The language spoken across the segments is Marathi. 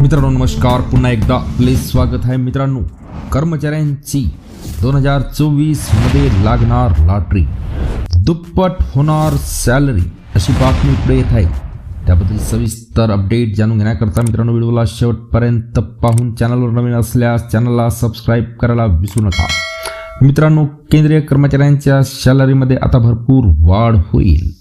मित्रांनो नमस्कार. पुन्हा एकदा आपले स्वागत आहे मित्रांनो. कर्मचाऱ्यांची दोन हजार चोवीसमध्ये लागणार लॉटरी. दुप्पट होणार सॅलरी अशी बातमी पुढे येत आहे. त्याबद्दल सविस्तर अपडेट जाणून घेण्याकरता मित्रांनो व्हिडिओला शेवटपर्यंत पाहून चॅनलवर नवीन असल्यास चॅनलला सबस्क्राईब करायला विसरू नका. मित्रांनो केंद्रीय कर्मचाऱ्यांच्या सॅलरीमध्ये आता भरपूर वाढ होईल.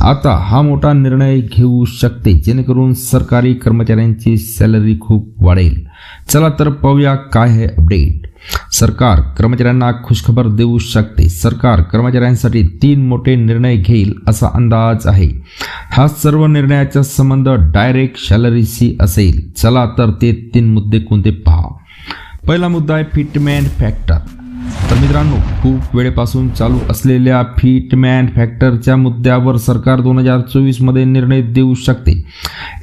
आता हा मोठा निर्णय घेऊ शकते जेणेकरून सरकारी कर्मचाऱ्यांची सॅलरी खूप वाढेल. चला तर पाहूया काय आहे अपडेट. सरकार कर्मचाऱ्यांना खुशखबर देऊ शकते. सरकार कर्मचाऱ्यांसाठी तीन मोठे निर्णय घेईल असा अंदाज आहे. हा सर्व निर्णयाचा संबंध डायरेक्ट सॅलरीशी असेल. चला तर ते तीन मुद्दे कोणते पहा. पहिला मुद्दा आहे फिटमेंट फॅक्टर. तर मित्रांनो खूप वेळेपासून चालू असलेल्या फिटमॅन फॅक्टरच्या मुद्द्यावर सरकार दोन हजार चोवीसमध्ये निर्णय देऊ शकते.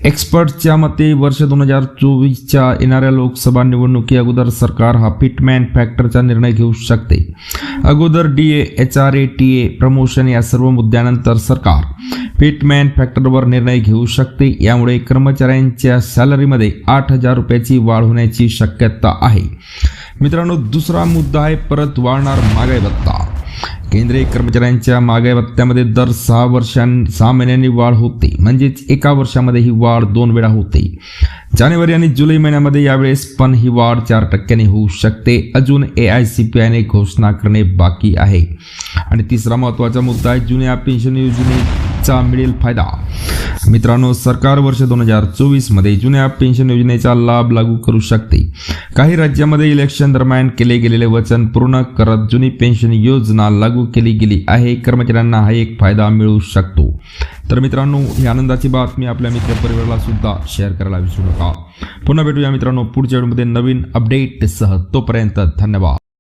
एक्सपर्टच्या मते वर्ष दोन हजार चोवीसच्या येणाऱ्या लोकसभा निवडणुकी अगोदर सरकार हा फिटमॅन फॅक्टरचा निर्णय घेऊ शकते. अगोदर D A H R A T A promotion या सर्व मुद्द्यानंतर सरकार फिटमॅन फॅक्टरवर निर्णय घेऊ शकते. यामुळे कर्मचाऱ्यांच्या सॅलरीमध्ये आठ हजार रुपयाची वाढ होण्याची शक्यता आहे. मित्रांनो दुसरा मुद्दा आहे परत वाढणार महागाई भत्ता. केंद्रीय कर्मचाऱ्यांच्या महागाई भत्त्यामध्ये दर सहा वर्षां सहा महिन्यांनी वाढ होते. म्हणजेच एका वर्षामध्ये ही वाढ दोन वेळा होते. जानेवारी आणि जुलै महिन्यामध्ये यावेळेस पण ही वाढ चार टक्क्यांनी होऊ शकते. अजून ए आय सी पी आयने घोषणा करणे बाकी आहे. आणि तिसरा महत्त्वाचा मुद्दा आहे जुन्या पेन्शन योजनेचा मिळेल फायदा. मित्रांनो सरकार वर्ष दोन हजार चोवीसमध्ये जुन्या पेन्शन योजनेचा लाभ लागू करू शकते. काही राज्यामध्ये इलेक्शन दरम्यान केले गेलेले वचन पूर्ण करत जुनी पेन्शन योजना लागू केली गेली आहे. कर्मचाऱ्यांना हा एक फायदा मिळू शकतो. तर मित्रांनो ही आनंदाची बातमी आपल्या मित्रपरिवाराला सुद्धा शेअर करायला विसरू नका. पुन्हा भेटूया मित्रांनो पुढच्या व्हिडिओमध्ये नवीन अपडेटसह तोपर्यंत धन्यवाद.